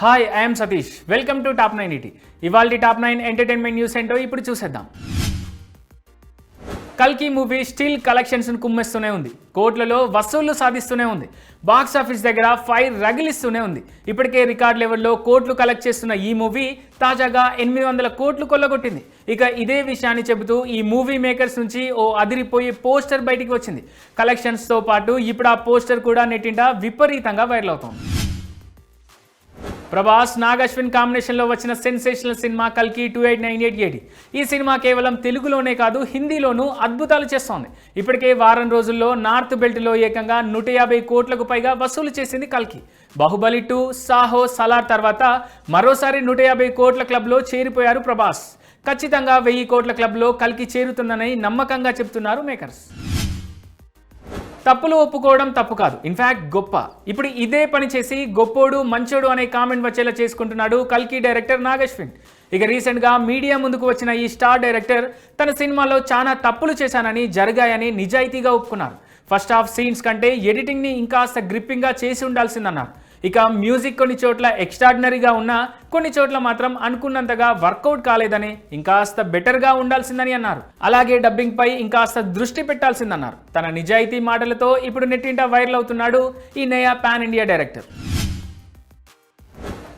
Hi I'm Satish welcome to top nine ET ఇవాళ top nine entertainment news ఏంటో ఇప్పుడు చూసేద్దాం. కల్కి మూవీ స్టిల్ కలెక్షన్స్ను కుమ్మేస్తూనే ఉంది. కోట్లలో వసూళ్ళు సాధిస్తూనే ఉంది. బాక్స్ ఆఫీస్ దగ్గర ఫైర్ రగిలిస్తూనే ఉంది. ఇప్పటికే రికార్డ్ లెవెల్లో కోట్లు కలెక్ట్ చేస్తున్న ఈ మూవీ తాజాగా ఎనిమిది వందల కోట్లు కొల్లగొట్టింది. ఇక ఇదే విషయాన్ని చెబుతూ ఈ మూవీ మేకర్స్ నుంచి ఓ అదిరిపోయే పోస్టర్ బయటికి వచ్చింది. కలెక్షన్స్తో పాటు ఇప్పుడు ఆ పోస్టర్ కూడా నెట్టింట విపరీతంగా వైరల్ అవుతోంది. ప్రభాస్ నాగ్ అశ్విన్ కాంబినేషన్లో వచ్చిన సెన్సేషనల్ సినిమా కల్కి two eight nine eight AD ఈ సినిమా కేవలం తెలుగులోనే కాదు హిందీలోనూ అద్భుతాలు చేస్తోంది. ఇప్పటికే వారం రోజుల్లో నార్త్ బెల్ట్లో ఏకంగా నూట యాభై కోట్లకు పైగా వసూలు చేసింది కల్కి. బాహుబలి టూ సాహో సలార్ తర్వాత మరోసారి నూట యాభై కోట్ల క్లబ్లో చేరిపోయారు ప్రభాస్. ఖచ్చితంగా వెయ్యి కోట్ల క్లబ్లో కల్కి చేరుతుందని నమ్మకంగా చెప్తున్నారు మేకర్స్. తప్పులు ఒప్పుకోవడం తప్పు కాదు. ఇన్ఫ్యాక్ట్ గొప్ప. ఇప్పుడు ఇదే పని చేసి గొప్పోడు మంచోడు అనే కామెంట్ వచ్చేలా చేసుకుంటున్నాడు కల్కి డైరెక్టర్ నాగశ్విన్. ఇక రీసెంట్గా మీడియా ముందుకు వచ్చిన ఈ స్టార్ డైరెక్టర్ తన సినిమాలో చాలా తప్పులు చేశానని జరిగాయని నిజాయితీగా ఒప్పుకున్నారు. ఫస్ట్ హాఫ్ సీన్స్ కంటే ఎడిటింగ్ని ఇంకాస్త గ్రిప్పింగ్గా చేసి ఉండాల్సిందన్నారు. ఇక మ్యూజిక్ కొన్ని చోట్ల ఎక్స్ట్రాడినరీగా ఉన్నా కొన్ని చోట్ల మాత్రం అనుకున్నంతగా వర్కౌట్ కాలేదని ఇంకాస్త బెటర్గా ఉండాల్సిందని అన్నారు. అలాగే డబ్బింగ్ పై ఇంకాస్త దృష్టి పెట్టాల్సిందన్నారు. తన నిజాయితీ మాటలతో ఇప్పుడు నెట్టింట వైరల్ అవుతున్నాడు ఈ నయా పాన్ ఇండియా డైరెక్టర్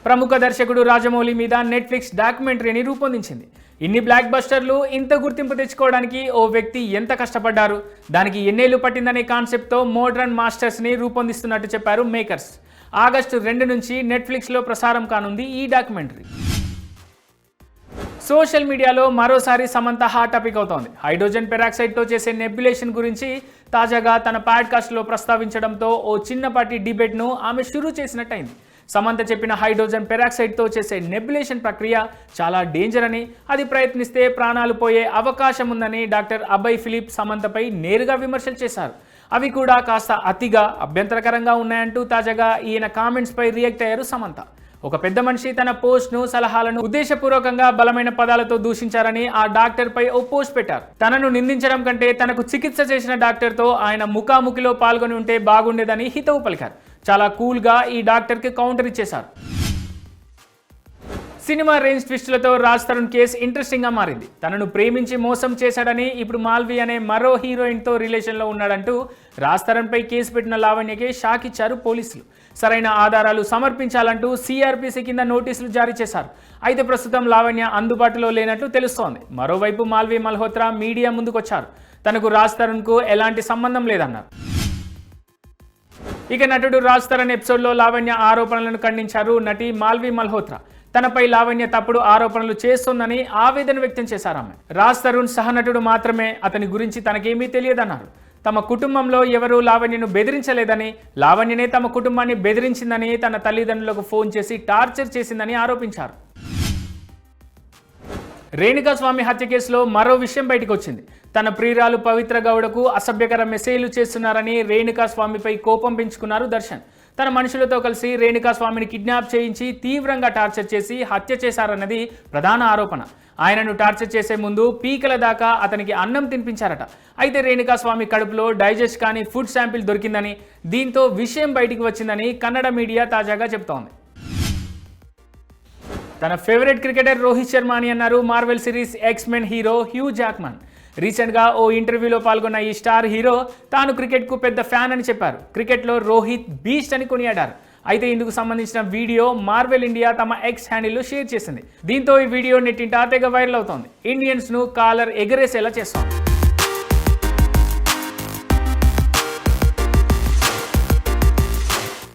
ప్రముఖ దర్శకుడు రాజమౌళి మీద నెట్ఫ్లిక్స్ డాక్యుమెంటరీని రూపొందించింది. ఇన్ని బ్లాక్ బస్టర్లు ఇంత గుర్తింపు తెచ్చుకోవడానికి ఓ వ్యక్తి ఎంత కష్టపడ్డారు? దానికి ఎన్నేళ్ళు పట్టిందనే కాన్సెప్ట్తో మోడ్రన్ మాస్టర్స్ని రూపొందిస్తున్నట్టు చెప్పారు మేకర్స్ ఆగస్టు రెండు నుంచి నెట్ఫ్లిక్స్లో ప్రసారం కానుంది ఈ డాక్యుమెంటరీ. సోషల్ మీడియాలో మరోసారి సమంత హాట్ టాపిక్ అవుతోంది. హైడ్రోజన్ పెరాక్సైడ్తో చేసే నెబ్యులేషన్ గురించి తాజాగా తన పాడ్కాస్ట్లో ప్రస్తావించడంతో ఓ చిన్నపాటి డిబేట్ను ఆమె షురూ చేసినట్టయింది. సమంత చెప్పిన హైడ్రోజన్ పెరాక్సైడ్తో చేసే నెబ్యులేషన్ ప్రక్రియ చాలా డేంజర్ అని అది ప్రయత్నిస్తే ప్రాణాలు పోయే అవకాశం ఉందని డాక్టర్ అభయ్ ఫిలిప్ సమంతపై నేరుగా విమర్శలు చేశారు. అవి కూడా కాస్త అతిగా అభ్యంతరకరంగా ఉన్నాయంటూ తాజాగా ఈయన కామెంట్స్పై రియాక్ట్ అయ్యారు సమంత. ఒక పెద్ద మనిషి తన పోస్ట్ను సలహాలను ఉద్దేశపూర్వకంగా బలమైన పదాలతో దూషించారని ఆ డాక్టర్పై ఓ పోస్ట్ పెట్టారు. తనను నిందించడం కంటే తనకు చికిత్స చేసిన డాక్టర్తో ఆయన ముఖాముఖిలో పాల్గొని ఉంటే బాగుండేదని హితవు పలికారు. చాలా కూల్గా ఈ డాక్టర్కి కౌంటర్ ఇచ్చేశారు. సినిమా రేంజ్ ట్విస్టులతో రాజ్ తరుణ్ కేసు ఇంట్రెస్టింగ్గా మారింది. తనను ప్రేమించి మోసం చేశాడని ఇప్పుడు మాల్వి అనే మరో హీరోయిన్తో రిలేషన్లో ఉన్నాడంటూ రాజ్ తరుణ్పై కేసు పెట్టిన లావణ్యకి షాక్ ఇచ్చారు పోలీసులు. సరైన ఆధారాలు సమర్పించాలంటూ సిఆర్పిసి కింద నోటీసులు జారీ చేశారు. అయితే ప్రస్తుతం లావణ్య అందుబాటులో లేనట్లు తెలుస్తోంది. మరోవైపు మాల్వి మల్హోత్రా మీడియా ముందుకొచ్చారు. తనకు రాజ్ తరుణ్కు ఎలాంటి సంబంధం లేదన్నారు. ఇక నటుడు రాజ్ తరణ్ ఎపిసోడ్లో లావణ్య ఆరోపణలను ఖండించారు నటి మాల్వి మల్హోత్రా. తనపై లావణ్య తప్పుడు ఆరోపణలు చేస్తోందని ఆవేదన వ్యక్తం చేశారు ఆమె. రాజ్ తరుణ్ సహనటుడు మాత్రమే అతని గురించి తనకేమీ తెలియదన్నారు. తమ కుటుంబంలో ఎవరూ లావణ్యను బెదిరించలేదని లావణ్యనే తమ కుటుంబాన్ని బెదిరించిందని తన తల్లిదండ్రులకు ఫోన్ చేసి టార్చర్ చేసిందని ఆరోపించారు. రేణుకాస్వామి హత్య కేసులో మరో విషయం బయటకు వచ్చింది తన ప్రియురాలు పవిత్ర గౌడకు అసభ్యకర మెసేజ్లు చేస్తున్నారని రేణుకా స్వామిపై కోపం పెంచుకున్నారు దర్శన్. తన మనుషులతో కలిసి రేణుకా స్వామిని కిడ్నాప్ చేయించి తీవ్రంగా టార్చర్ చేసి హత్య చేశారన్నది ప్రధాన ఆరోపణ. ఆయనను టార్చర్ చేసే ముందు పీకల దాకా అతనికి అన్నం తినిపించారట. అయితే రేణుకా స్వామి కడుపులో డైజెస్ట్ కానీ ఫుడ్ శాంపిల్ దొరికిందని దీంతో విషయం బయటికి వచ్చిందని కన్నడ మీడియా తాజాగా చెబుతోంది. తన ఫేవరెట్ క్రికెటర్ రోహిత్ శర్మ అని అన్నారు Marvel series X men hero Hugh Jackman రీసెంట్గా ఓ ఇంటర్వ్యూలో పాల్గొన్న ఈ స్టార్ హీరో తాను క్రికెట్కు పెద్ద ఫ్యాన్ అని చెప్పారు. క్రికెట్లో రోహిత్ బీస్ట్ అని కొనియాడారు. అయితే ఇందుకు సంబంధించిన వీడియో మార్వెల్ ఇండియా తమ ఎక్స్ హ్యాండిల్లో షేర్ చేసింది. దీంతో ఈ వీడియో నెట్టింటా తెగ వైరల్ అవుతోంది. ఇండియన్స్ను కాలర్ ఎగరేసేలా చేస్తోంది.